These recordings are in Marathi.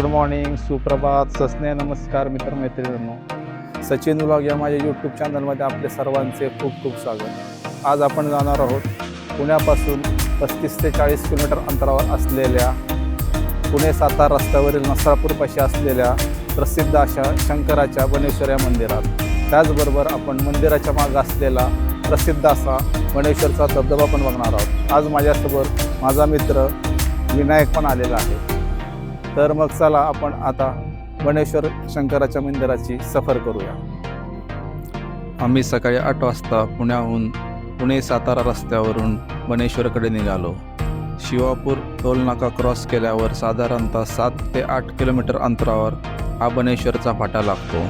गुड मॉर्निंग सुप्रभात सस्ने नमस्कार मित्रमैत्रिणींनो. सचिन व्लॉग या माझ्या यूट्यूब चॅनलमध्ये आपले सर्वांचे खूप खूप स्वागत. आज आपण जाणार आहोत पुण्यापासून पस्तीस ते चाळीस किलोमीटर अंतरावर असलेल्या पुणे सातारा रस्त्यावरील नसरापूरपाशी असलेल्या प्रसिद्ध अशा शंकराच्या बनेश्वर या मंदिरात. त्याचबरोबर आपण मंदिराच्या मागं असलेला प्रसिद्ध असा बनेश्वरचा धबधबा पण बघणार आहोत. आज माझ्यासोबत माझा मित्र विनायक पण आलेला आहे. तर मग चला आपण आता बनेश्वर शंकराच्या मंदिराची सफर करूया. आम्ही सकाळी आठ वाजता पुण्याहून पुणे सातारा रस्त्यावरून बनेश्वरकडे निघालो. शिवापूर टोलनाका क्रॉस केल्यावर साधारणतः सात ते आठ किलोमीटर अंतरावर हा बनेश्वरचा फाटा लागतो.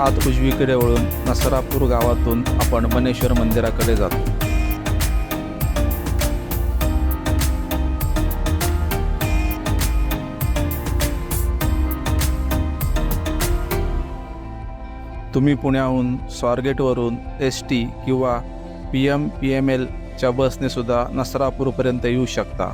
आत उजवीकडे वळून नसरापूर गावातून आपण बनेश्वर मंदिराकडे जातो. तुम्ही पुण्याहून स्वारगेटवरून एस टी किंवा पी एम पी एम एलच्या बसने सुद्धा नसरापूरपर्यंत येऊ शकता.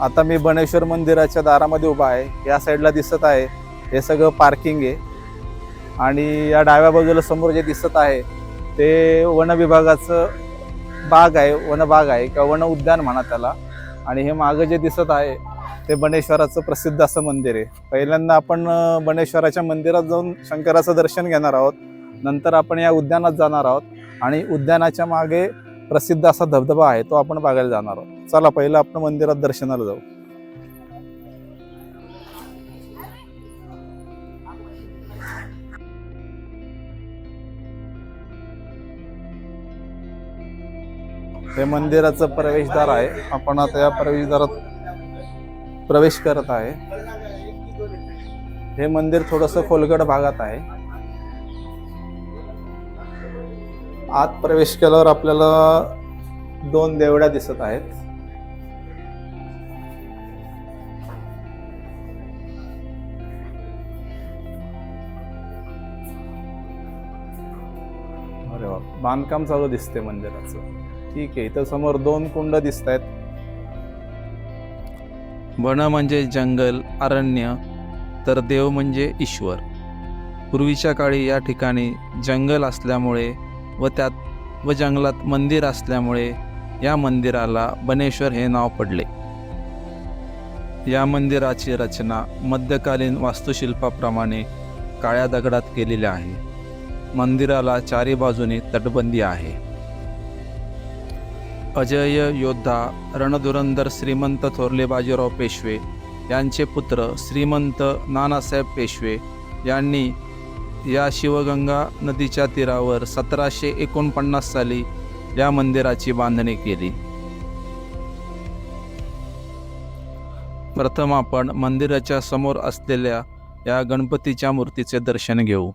आता मी बनेश्वर मंदिराच्या दारामध्ये उभा आहे. या साईडला दिसत आहे. हे सगळं पार्किंग आहे. आणि या डाव्या बाजूला समोर जे दिसत आहे ते वन विभागाचं बाग आहे वनबाग आहे किंवा वन उद्यान म्हणा त्याला. आणि हे मागं जे दिसत आहे ते बनेश्वराचं प्रसिद्ध असं मंदिर आहे. पहिल्यांदा आपण बनेश्वराच्या मंदिरात जाऊन शंकराचं दर्शन घेणार आहोत. नंतर आपण या उद्यानात जाणार आहोत. आणि उद्यानाच्या मागे प्रसिद्ध असा धबधबा आहे तो आपण बघायला जाणार आहोत. चला पहिलं आपण मंदिरात दर्शनाला जाऊ. हे मंदिराचं प्रवेशद्वार आहे. आपण आता या प्रवेशद्वारात प्रवेश करत आहे. हे मंदिर थोडस खोलगड भागात आहे. आत प्रवेश केल्यावर आपल्याला दोन देवड्या दिसत आहेत. अरे बांधकाम चालू दिसते मंदिराचं. ठीक आहे इथं समोर दोन कुंड दिसत आहेत वन म्हणजे जंगल अरण्य तर देव म्हणजे ईश्वर. पूर्वीच्या काळी या ठिकाणी जंगल असल्यामुळे व त्यात व जंगलात मंदिर असल्यामुळे या मंदिराला बनेश्वर हे नाव पडले. या मंदिराची रचना मध्यकालीन वास्तुशिल्पाप्रमाणे काळ्या दगडात केलेली आहे. मंदिराला चारी बाजूने तटबंदी आहे. अजय योद्धा रणधुरंदर श्रीमंत थोरले बाजीराव पेशवे यांचे पुत्र श्रीमंत नानासाहेब पेशवे यांनी या शिवगंगा नदीच्या तीरावर सतराशे एकोणपन्नास साली या मंदिराची बांधणी केली. प्रथम आपण मंदिराच्या समोर असलेल्या या गणपतीच्या मूर्तीचे दर्शन घेऊ.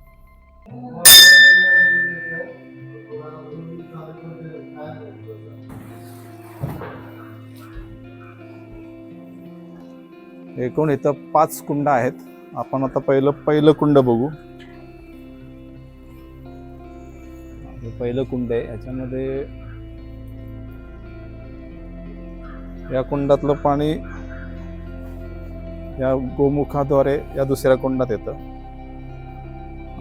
एकूण इथं पाच कुंड आहेत. आपण आता पहिलं पहिलं कुंड बघू. हे पहिलं कुंड आहे. याच्यामध्ये या कुंडातलं पाणी या गोमुखाद्वारे या दुसऱ्या कुंडात येतं.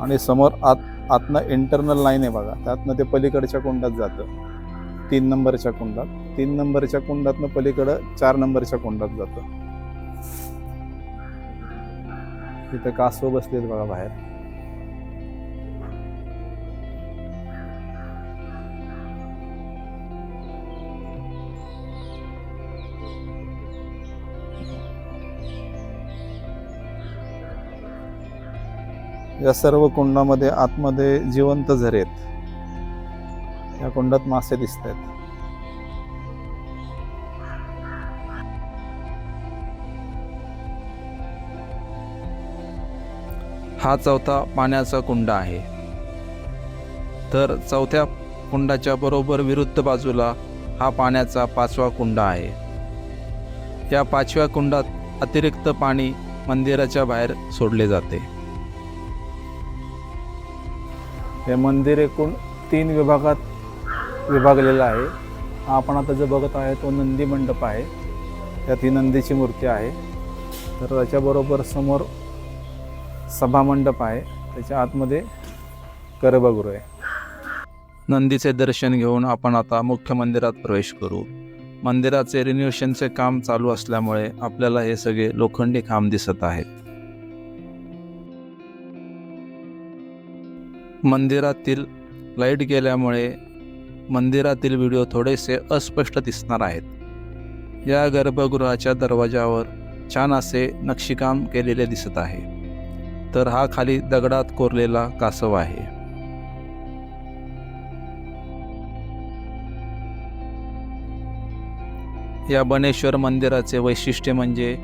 आणि समोर आत आतनं इंटरनल लाईन आहे बघा. त्यातनं ते पलीकडच्या कुंडात जातं. तीन नंबरच्या कुंडात. तीन नंबरच्या कुंडातनं पलीकडं चार नंबरच्या कुंडात जातं. तिथं कासव बसलेत बघा बाहेर. या सर्व कुंडामध्ये आतमध्ये जिवंत झरे आहेत या कुंडात मासे दिसत आहेत हा चौथा पाण्याचा कुंड आहे. तर चौथ्या कुंडाच्या बरोबर विरुद्ध बाजूला हा पाण्याचा पाचवा कुंड आहे. या पाचव्या कुंडात अतिरिक्त पाणी मंदिराच्या बाहेर सोडले जाते. हे मंदिर एकूण तीन विभागात विभागलेलं आहे. हा आपण आता जो बघत आहे तो नंदी मंडप आहे. त्यात ही नंदीची मूर्ती आहे. तर त्याच्याबरोबर समोर सभामंडप आहे. त्याच्या आतमध्ये गर्भगृह आहे. नंदीचे दर्शन घेऊन आपण आता मुख्य मंदिरात प्रवेश करू. मंदिराचे रिन्युएशनचे काम चालू असल्यामुळे आपल्याला हे सगळे लोखंडी खांब दिसत आहेत. मंदिरातील लाइट गेल्यामुळे मंदिरातील व्हिडिओ थोडेसे अस्पष्ट दिसणार आहेत. या गर्भगृहाच्या दरवाजावर छान असे नक्षीकाम केलेले दिसत आहे. तर हा खाली दगडात कोरलेला कासव आहे. या बनेश्वर मंदिराचे वैशिष्ट्य म्हणजे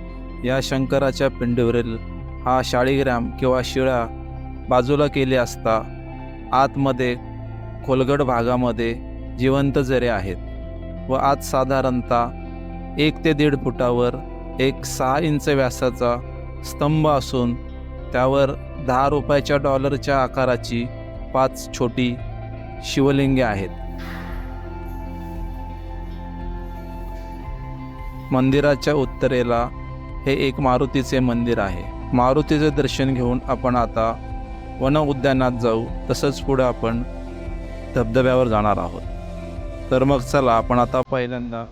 या शंकराच्या पिंडीवरील हा शाळीग्राम किंवा शिळा बाजूला केले असता आतमध्ये खोलगड भागामध्ये जिवंत जरे आहेत व आत साधारणतः एक ते दीड फुटावर एक सहा इंच व्यासाचा स्तंभ असून त्यावर दहा रुपयाच्या डॉलरच्या आकाराची पाच छोटी शिवलिंगे आहेत. मंदिराच्या उत्तरेला हे एक मारुतीचे मंदिर आहे. मारुतीचे दर्शन घेऊन आपण आता वन उद्यानात जाऊ. तसंच पुढे आपण धबधब्यावर जाणार आहोत. तर मग चला आपण आता पहिल्यांदा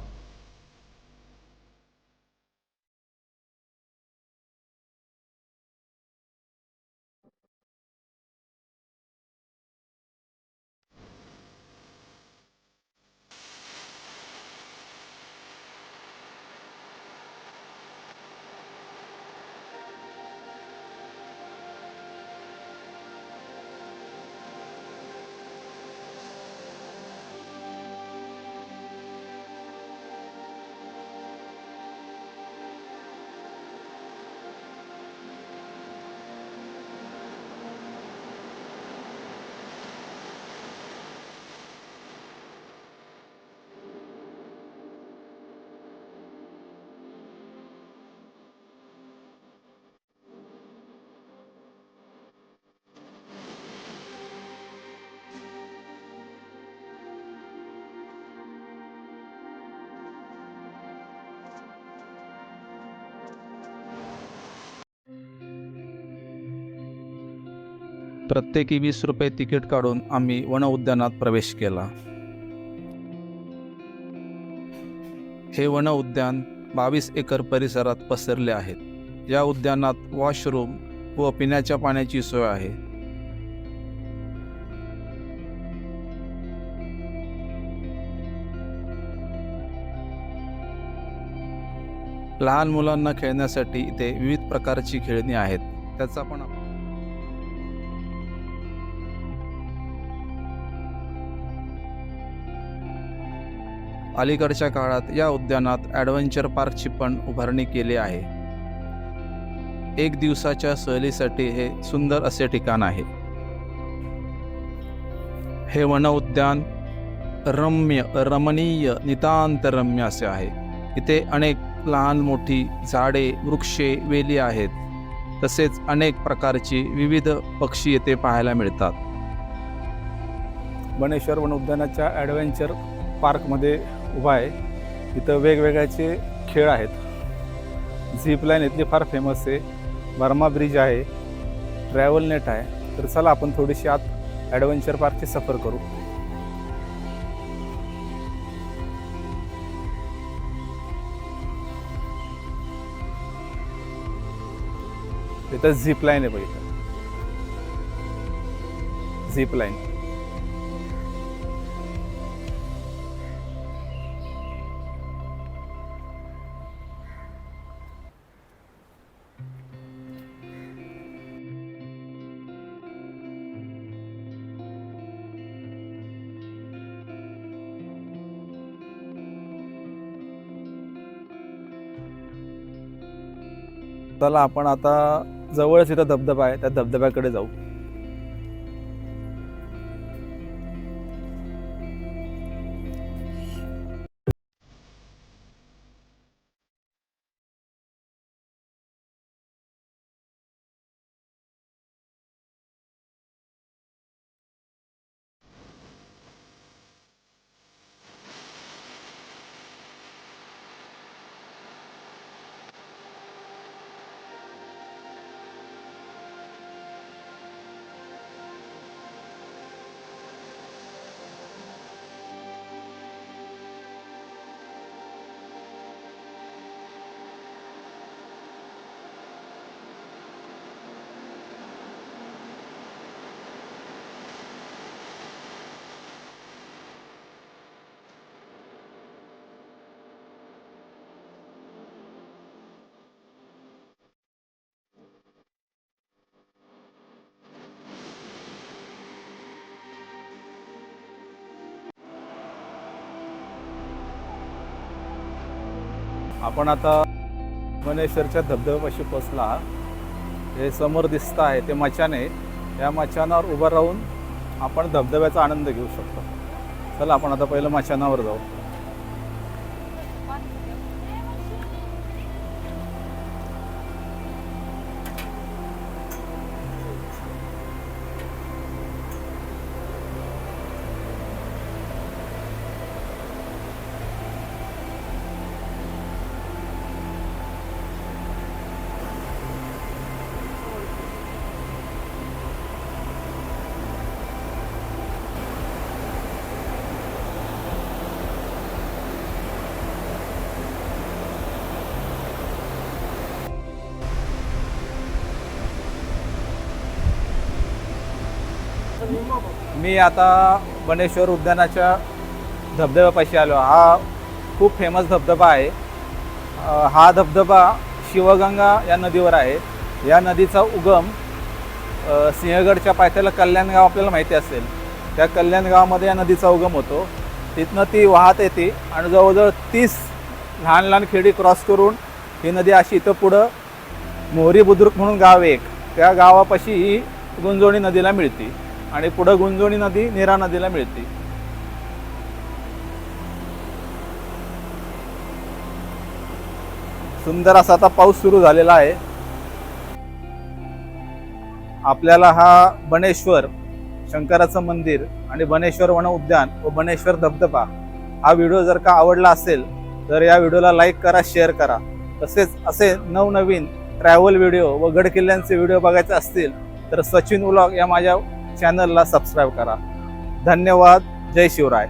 प्रत्येकी वीस रुपये तिकीट काढून आम्ही वनउद्यानात प्रवेश केला. हे वन उद्यान बावीस एकर परिसरात पसरले आहेत. या उद्यानात वॉशरूम व पिण्याच्या पाण्याची सोय आहे. लहान मुलांना खेळण्यासाठी इथे विविध प्रकारची खेळणी आहेत. त्याचा पण आपण अलीकडच्या काळात या उद्यानात ॲडव्हेंचर पार्कची पण उभारणी केली आहे. एक दिवसाच्या सहलीसाठी हे सुंदर असे ठिकाण आहे. हे वन उद्यान रम्य रमणीय नितांत रम्य असे आहे. इथे अनेक लहान मोठी झाडे वृक्षे वेली आहेत. तसेच अनेक प्रकारची विविध पक्षी येथे पाहायला मिळतात. बनेश्वर वन उद्यानाच्या ॲडव्हेंचर पार्कमध्ये उभा आहे. इथं वेगवेगळ्याचे खेळ आहेत. झिप लाईन इथली फार फेमस आहे. बर्मा ब्रिज आहे. ट्रॅव्हल नेट आहे. तर चला आपण थोडीशी आत ॲडव्हेंचर पार्कची सफर करू. इथं झिप लाईन आहे बघितलं झीप लाईन. चला आपण आता जवळच इथं धबधबा आहे त्या धबधब्याकडे जाऊ. आपण आता मनेश्वरच्या धबधब्यापाशी पोचला हे समोर दिसत आहे ते मचान. आहे या मचानावर उभं राहून आपण धबधब्याचा आनंद घेऊ शकतो. चला आपण आता पहिलं मचानावर जाऊ. मी आता बनेश्वर उद्यानाच्या धबधब्यापाशी आलो. हा खूप फेमस धबधबा आहे. हा धबधबा शिवगंगा या नदीवर आहे. या नदीचा उगम सिंहगडच्या पायथ्याला कल्याणगाव आपल्याला माहिती असेल. त्या कल्याणगावामध्ये या नदीचा उगम होतो. तिथनं ती वाहत येते आणि जवळजवळ तीस लहान लहान खेडी क्रॉस करून ही नदी अशी इथं पुढं मोहरी बुद्रुक म्हणून गाव एक. त्या गावापाशी ही गुंजोणी नदीला मिळते. आणि पुढं गुंजोणी नदी नीरा नदीला मिळते. सुंदर असा आता पाऊस सुरू झालेला आहे. आपल्याला हा बनेश्वर शंकराचं मंदिर आणि बनेश्वर वन उद्यान व बनेश्वर धबधबा हा व्हिडिओ जर का आवडला असेल तर या व्हिडिओला लाईक करा शेअर करा. तसेच असे नवनवीन ट्रॅव्हल व्हिडिओ व गडकिल्ल्यांचे व्हिडिओ बघायचे असतील तर सचिन उलॉग या माझ्या चॅनलला सबस्क्राईब करा. धन्यवाद. जय शिवराय.